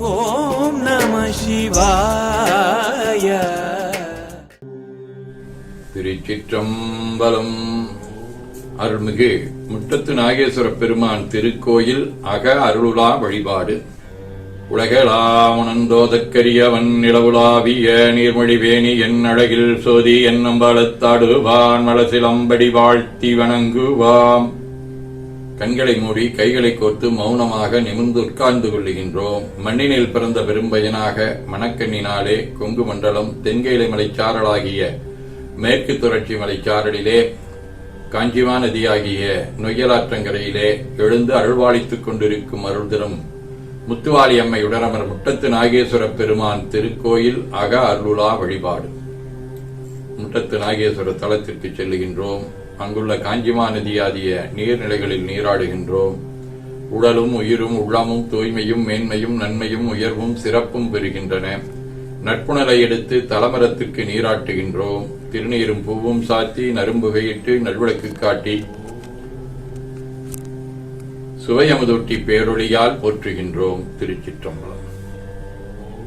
ஓம் நம சிவாய. திருச்சிற்றம்பலம். அருள்மிகு முட்டத்து நாகேஸ்வர பெருமான் திருக்கோயில் அக அருளுலா வழிபாடு. உலகளாமுனந்தோதற்கரியவன் நிலவுலாவிய நீர்மொழிவேணி என் அழகில் சோதி என்னும் அம்பலத்தாடுவான் மலசிலம்படி வாழ்த்தி வணங்குவாம். கண்களை மூடி கைகளை கோர்த்து மௌனமாக நிமிர்ந்து உட்கார்ந்து கொள்ளுகின்றோம். மண்ணினில் பிறந்த பெரும்பயனாக மணக்கண்ணினாலே கொங்கு மண்டலம் தென்கேலை மலைச்சாரலாகிய மேற்கு தொடர்ச்சி மலைச்சாரலிலே காஞ்சிமா நதியாகிய நொய்யலாற்றங்கரையிலே எழுந்து அருள்வாளித்துக் கொண்டிருக்கும் அருள்திரும் முத்துவாளி அம்மை உடரமர் முட்டத்து நாகேஸ்வர பெருமான் திருக்கோயில் அக அருளுலா வழிபாடு. முட்டத்து நாகேஸ்வர தலத்திற்கு செல்லுகின்றோம். அங்குள்ள காஞ்சிமா நதியாதிய நீர்நிலைகளில் நீராடுகின்றோம். உடலும் உயிரும் உள்ளமும் தூய்மையும் மேன்மையும் நன்மையும் உயர்வும் சிறப்பும் பெறுகின்றன. நட்புணரை எடுத்து தலமரத்திற்கு நீராட்டுகின்றோம். திருநீரும் பூவும் சாத்தி நரும்புகையிட்டு நல்விளக்கு காட்டி சுவையமுதொட்டி பேரொழியால் போற்றுகின்றோம் திருச்சிற்றம்பலம்.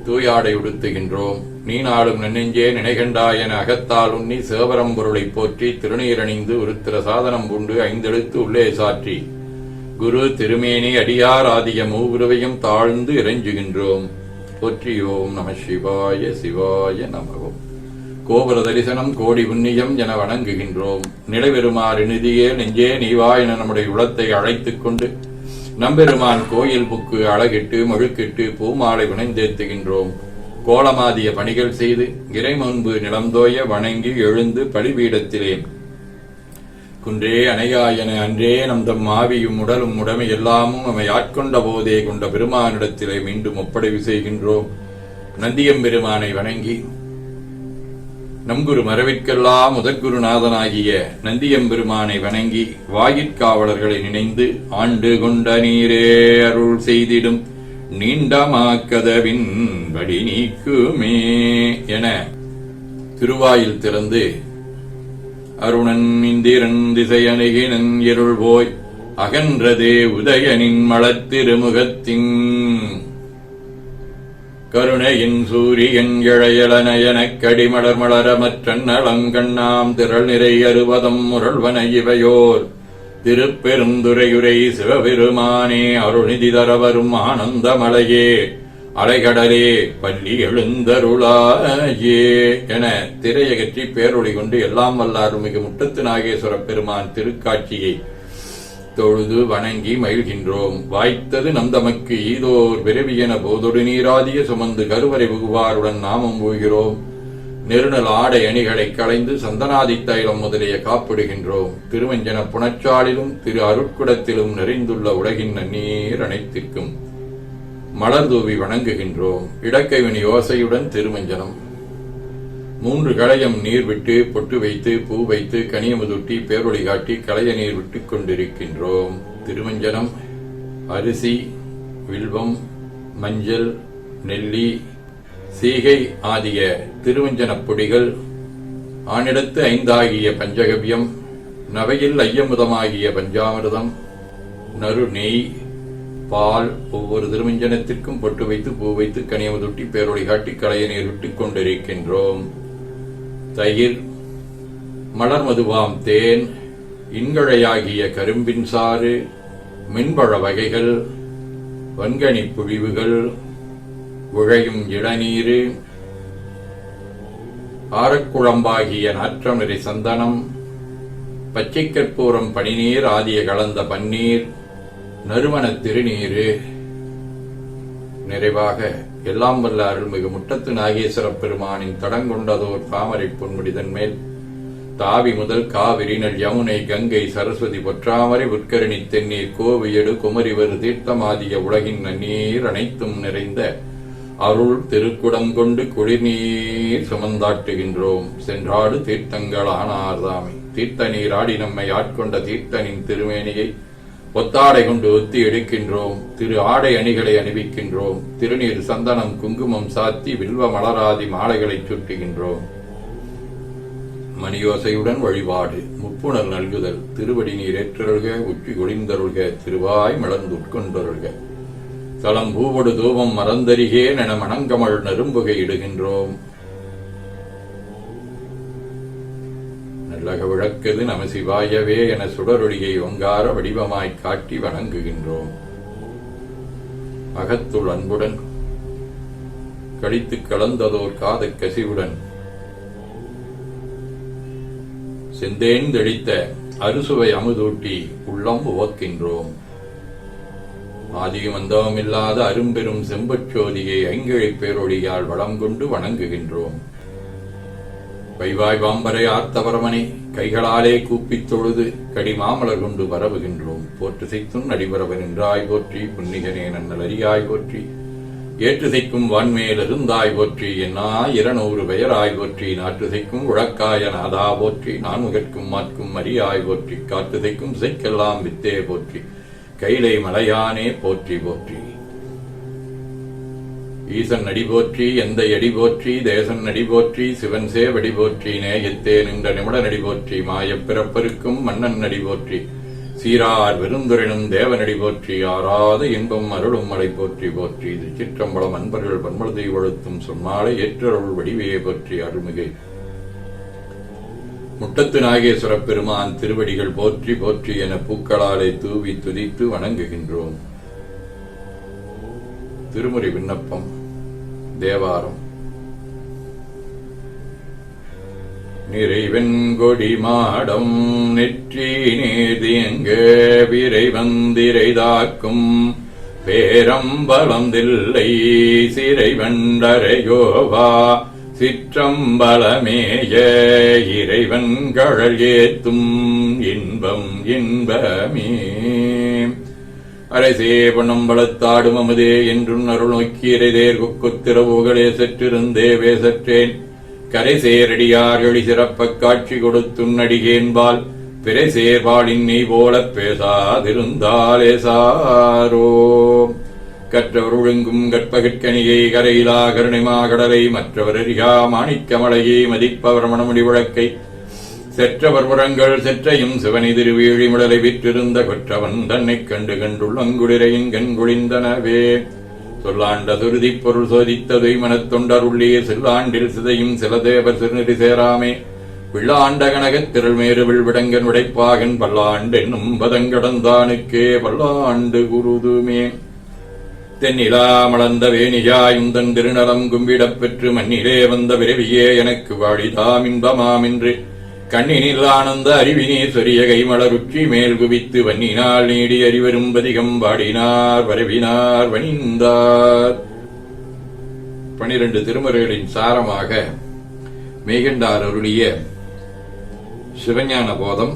தூயாடை உடுத்துகின்றோம். நீ நாளும் நெஞ்சே நினைகண்டாய் என அகத்தால் உண்ணி சேவரம்பொருளைப் போற்றி திருநீரணிந்து உருத்திர சாதனம் பூண்டு ஐந்தெழுத்து உள்ளே சாற்றி. குரு திருமேனி அடியார் ஆதிய மூவுருவையும் தாழ்ந்து இறைஞ்சுகின்றோம். போற்றியோம் நம சிவாய சிவாய நமவோம் கோபுர தரிசனம் கோடி புண்ணியம் என வணங்குகின்றோம். நிலைபெறுமாறு நிதியே நெஞ்சே நீவா என நம்முடைய உளத்தை அழைத்துக் கொண்டு நம்பெருமான் கோயில் புக்கு அழகிட்டு மழுக்கிட்டு பூமாலை வினைந்தேத்துகின்றோம். கோலமாதிய பணிகள் செய்து இறை முன்பு நிலந்தோய வணங்கி எழுந்து பலிபீடத்திலே. குன்றே அணையாயன அன்றே நம் தம் ஆவியும் உடலும் உடமை எல்லாமும் நம்மை ஆட்கொண்ட போதே கொண்ட பெருமானிடத்திலே மீண்டும் ஒப்படைவு செய்கின்றோம். நந்தியம் பெருமானை வணங்கி நம்குரு மரவிற்கெல்லாம் முதற்குருநாதனாகிய நந்தியம்பெருமானை வணங்கி வாயிற்காவலர்களை நினைந்து ஆண்டு கொண்ட நீரே அருள் செய்திடும். நீண்டமாக்கதவின் வடி நீக்குமே என திருவாயில் திறந்து அருணன் இந்திரன் திசையணுகினன் இருள் போய் அகன்றதே உதயனின் மலத்திருமுகத்தின் கருணையின் சூரியன் இழையலனயனக் கடிமலர் மலரமற்றன் நலங்கண்ணாம் திரள் நிறை அறுபதம் முரள்வன இவையோர். திருப்பெருந்துரையுரை சிவபெருமானே அருள்நிதி தரவரும் ஆனந்தமலையே அலைகடலே பள்ளி எழுந்தருளாயே என திரையகற்றி பேரொழி கொண்டு எல்லாம் வல்லாரும் மிகு முட்டத்து நாகேஸ்வர பெருமான் திருக்காட்சியை தொழுது வணங்கி மகிழ்கின்றோம். வாய்த்தது நந்தமக்கு ஈதோர் விரவியன போதொடு நீராதிய சுமந்து கருவறை புகுவாருடன் நாமம் போகிறோம். நெருநல் ஆடை அணிகளை களைந்து சந்தனாதி தைலம் முதலிய காப்பிடுகின்றோம். திருவஞ்சன புனச்சாலிலும் திரு அருட்குடத்திலும் நிறைந்துள்ள உலகின் நீர் அனைத்திற்கும் மலர் தூவி வணங்குகின்றோம் இடக்கைவனி யோசையுடன் திருமஞ்சனம் மூன்று களையம் நீர் விட்டு பொட்டு வைத்து பூ வைத்து கனியமுதுட்டி பேரொழி காட்டி களைய நீர் விட்டு கொண்டிருக்கின்றோம். திருமஞ்சனம் அரிசி வில்வம் மஞ்சள் நெல்லி சீகை ஆகிய திருவஞ்சனப் பொடிகள் ஆனிடத்து ஐந்தாகிய பஞ்சகவ்யம் நவையில் ஐயமுதமாகிய பஞ்சாமிர்தம் நறு நெய் பால் ஒவ்வொரு திருமஞ்சனத்திற்கும் பொட்டு வைத்து பூ வைத்து கனியமுதுட்டி பேரொழி காட்டி களைய நீர் விட்டு கொண்டிருக்கின்றோம். தயிர் மலர் மதுவாம் தேன் இன்கழையாகிய கரும்பின் சாறு மின்பழ வகைகள் வன்கனி புழிவுகள் உழையும் இளநீரு ஆரக்குழம்பாகிய நாற்றமிரை சந்தனம் பச்சை கற்பூரம் பனிநீர் ஆதிய கலந்த பன்னீர் நறுமணத் திருநீரு நிறைவாக எல்லாம் வல்ல அருள்மிகு முட்டத்து நாகேஸ்வர பெருமானின் தடங்கொண்டதோர் தாமரை பொன்முடிதன் மேல் தாவி முதல் காவிரி நல் யமுனை கங்கை சரஸ்வதி பொற்றாமரை உட்கரணி தென்னீர் கோவியடு குமரிவர் தீர்த்தமாதிய உலகின் நன்னீர் அனைத்தும் நிறைந்த அருள் திருக்குடம் கொண்டு குளிர்நீர் சுமந்தாட்டுகின்றோம். சென்றாடு தீர்த்தங்கள் ஆனார்தாமே. தீர்த்த நீராடி நம்மை ஆட்கொண்ட தீர்த்தனின் திருமேனியை ஒத்தாடை கொண்டு ஒத்தி எடுக்கின்றோம். திரு ஆடை அணிகளை அணிவிக்கின்றோம். திருநீர் சந்தனம் குங்குமம் சாத்தி வில்வ மலராதி மாலைகளை சுட்டுகின்றோம். மணியோசையுடன் வழிபாடு முப்புணர் நல்குதல் திருவடி நீர் ஏற்றருள்க உச்சி குளிர்ந்தருள்க திருவாய் மலர்ந்து உட்கொண்டருள்க தளம் பூவொடு தூபம் மறந்தருகே என மணங்கமழ் நரும்புகை இடுகின்றோம். நல்லக விளக்குது நம சிவாயவே என சுடரொளியை ஒங்கார வடிவமாய் காட்டி வணங்குகின்றோம். அகத்துள் அன்புடன் கழித்து கலந்ததோர் காத கசிவுடன் செந்தேந்தெழித்த அறுசுவை அமுதூட்டி உள்ளம் உவக்கின்றோம். ஆதியும் அந்தவமில்லாத அரும்பெரும் செம்பச்சோதியை ஐங்கிழைப் பேரொழியால் வளம் கொண்டு வணங்குகின்றோம். வைவாய் பாம்பரை ஆர்த்தவரமனை கைகளாலே கூப்பித் தொழுது கடிமாமலர் கொண்டு வரவுகின்றோம். போற்று செய்தும் நடிபரவன் என்றாய் போற்றி புன்னிகனே நன்னலரியாய் போற்றி. ஏற்றுசைக்கும் வான்மேல் இருந்தாய் போற்றி என்னா இருநூறு பெயராய் போற்றி. நாற்றுசைக்கும் உழக்காய நாதா போற்றி நான்முகற்கும் மாற்கும் மரியாய் போற்றி. காற்றுசைக்கும் செய்க்கெல்லாம் வித்தே போற்றி. கைலை மலையானே போற்றி போற்றி. ஈசன் நடி போற்றி எந்த எடி போற்றி தேசன் நடி போற்றி சிவன் சேவடி போற்றி நேயத்தே நின்ற நிமிட நடி போற்றி மாயப் பிறப்பருக்கும் மன்னன் நடி போற்றி சீரார் விருந்துரினும் தேவனடி போற்றி ஆறாத இன்பம் அருளும் மலை போற்றி போற்றி இது சிற்றம்பலம் அன்பர்கள் பன்மளதை ஒழுத்தும் சொன்னாலே ஏற்றருள் வடிவையை போற்றி அருள்மிகு. முட்டத்து நாகேஸ்வர பெருமான் திருவடிகள் போற்றி போற்றி என பூக்களாலே தூவி துதித்து வணங்குகின்றோம். திருமுறை விண்ணப்பம். தேவாரம். நிறைவன் கொடி மாடம் நெற்றி நேதியங்க விரைவந்திரைதாக்கும் வந்திரைதாக்கும் பேரம்பலம் தில்லை சிற்றம்பலமேய இறைவன் கழல் ஏத்தும் இன்பம் இன்பமே. அரசே பொன்னம்பலத்தாடும் அமுதே என்றும் அருள் நோக்கியரைதேர் குக்குத்திரவுகளே சற்றிருந்தே பேசற்றேன் கரை சேரடியார் எழி சிறப்ப காட்சி கொடுத்தும் நடிகேன்பால் பிறை சேர்பாடின் நீ போலப் பேசாதிருந்தாலே சாரோ கற்றவர் ஒழுங்கும் கற்பகற்கனியை கரையிலா கருணிமா கடலை மற்றவர் அறிகா மாணிக்கமலையை மதிப்பவர் மணமுடி வழக்கை செற்றவர் புறங்கள் செற்றையும் சிவனி திருவேழி முடலை விற்றிருந்த கொற்றவன் தன்னைக் கண்டு கண்டுள்ளங்குளிரையின் கண்குளிந்தனவே சொல்லாண்ட சுருதிப் பொருள் சோதித்ததை மனத்தொண்டருள்ளே செல்லாண்டில் சிதையும் சில தேவர் சிறுநெறி சேராமே. விழாண்ட கனகத் திரள்மேறு விழ்விடங்கன் உடைப்பாகன் பல்லாண்டென்னும் பதங்கடந்தானுக்கே பல்லாண்டு குருதுமே. தென்னிலா மலர்ந்த வேணியாயுந்தன் திருநலம் கும்பிடப் பெற்று மண்ணிலே வந்த விரவியே எனக்கு வாழிதாம் இன்பமாம் என்று கண்ணினில் ஆனந்த அறிவினே சொரிய கைமலருச்சி மேல் குவித்து வன்னினால் நீடி அறிவரும் பதிகம் பாடினார் வரவினார் வணிந்தார். பனிரெண்டு திருமுறைகளின் சாரமாக மேகண்டார் அருளிய சிவஞான போதம்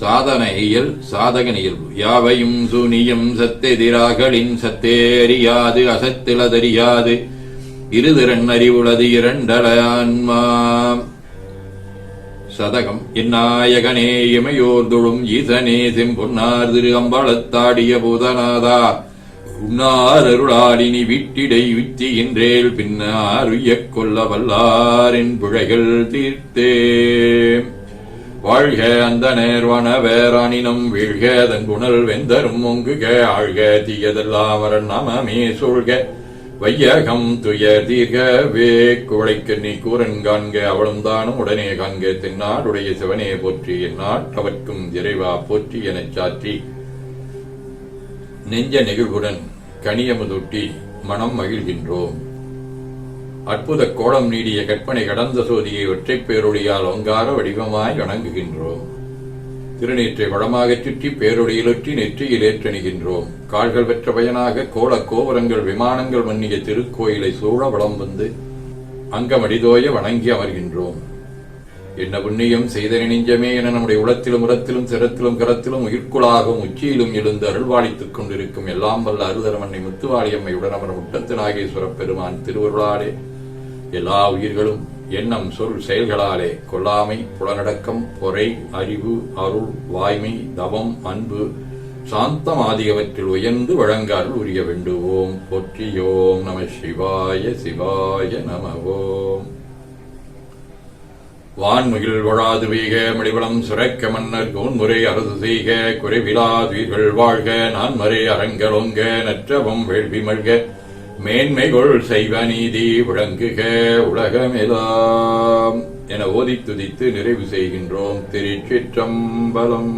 சாதன இயல் சாதகன் இயல்பு யாவையும் சூனியம் சத்தெதிராகளின் சத்தேறியாது அசத்திலதறியாது. இருதிறன் அறிவுளது இரண்டல ஆன்மா சதகம். இந்நாயகனே இமையோர்தொழும் ஈசனே செம்பொன்னார் திரு அம்பலத்தாடிய பூதநாதா. உன்னார் அருளாடினி விட்டிடை உச்சியின்றேல் பின்னார் உய்யக் கொள்ள வல்லாரின் பிழைகள் தீர்த்தே வாழ்க அந்த நேர்வன வேறானினம் வீழ்க தன் குணல் வெந்தரும் ஒங்குக ஆழ்க தீயதெல்லாம் வரன் நமமே சொல்க வையகம் துயர் தீர்கவே குவளைக்கு நீ கூரன் காண்க அவளும் தானும் உடனே காண்க தென்னாடுடைய சிவனே போற்றி எந்நாட்டவர்க்கும் இறைவா போற்றி எனச் சாற்றி. நெஞ்ச நெகிழ்வுடன் கனியமுதொட்டி மனம் மகிழ்கின்றோம். அற்புத கோலம் நீடிய கற்பனை கடந்த சோதியை ஒற்றைப் பேரொழியால் ஒங்கார வடிவமாய் வணங்குகின்றோம். திருநீற்றை வளமாகச் சுற்றி பேரொழியிலொற்றி நெற்றியில் ஏற்றணிகின்றோம். கால்கள் பெற்ற பயனாக கோல கோபுரங்கள் விமானங்கள் மன்னிய திருக்கோயிலை சூழ வளம் வந்து அங்கமடிதோய வணங்கி அமர்கின்றோம். என்ன புண்ணியம் செய்த நெஞ்சமே என நம்முடைய உளத்திலும் உரத்திலும் சிரத்திலும் கரத்திலும் உயிர்க்குளாகவும் உச்சியிலும் எழுந்து அருள்வாளித்துக் கொண்டிருக்கும் எல்லாம் வல்ல அருதரமன்னை முத்துவாளியம்மை உடனமர் முட்டத்து நாகேஸ்வரப் பெருமான் திருவருளாலே. எல்லா உயிர்களும் எண்ணம் சொல் செயல்களாலே கொல்லாமை புலனடக்கம் பொறை அறிவு அருள் வாய்மை தவம் அன்பு சாந்தம் ஆகியவற்றில் உயர்ந்து வழங்கால் உரிய வேண்டுவோம். போற்றியோம் நம சிவாய சிவாய நம ஓம் வான்முகில் வழாது வீக மணிவளம் சுரக்க மன்னர் கோன்முறை அரசு செய்க குறைவிலாதுயிர்கள் வாழ்க நான்மறை அரங்கலொங்க நற்றவம் வேள்வி மழ்க மேன்மைகொள் செய்வ நீதி விளங்குக உலகமெல்லாம் என ஓதித் துதித்து நிறைவு செய்கின்றோம் திருச்சிற்றம்பலம்.